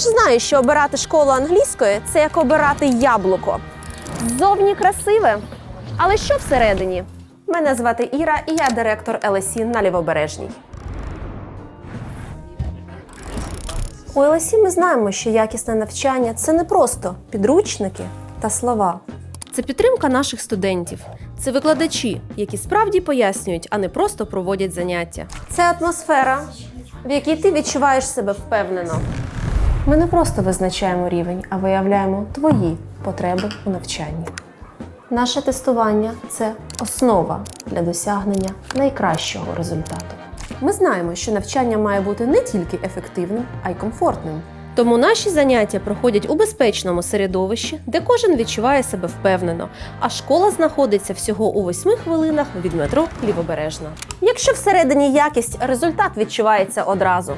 ж знаєш, що обирати школу англійської це як обирати яблуко. Зовні красиве, але що всередині? Мене звати Іра, і я директор ЛСІ на Лівобережній. У ЛСІ ми знаємо, що якісне навчання це не просто підручники та слова. Це підтримка наших студентів. Це викладачі, які справді пояснюють, а не просто проводять заняття. Це атмосфера, в якій ти відчуваєш себе впевнено. Ми не просто визначаємо рівень, а виявляємо твої потреби у навчанні. Наше тестування це основа для досягнення найкращого результату. Ми знаємо, що навчання має бути не тільки ефективним, а й комфортним. Тому наші заняття проходять у безпечному середовищі, де кожен відчуває себе впевнено, а школа знаходиться всього у восьми хвилинах від метро Лівобережна. Якщо всередині якість, результат відчувається одразу.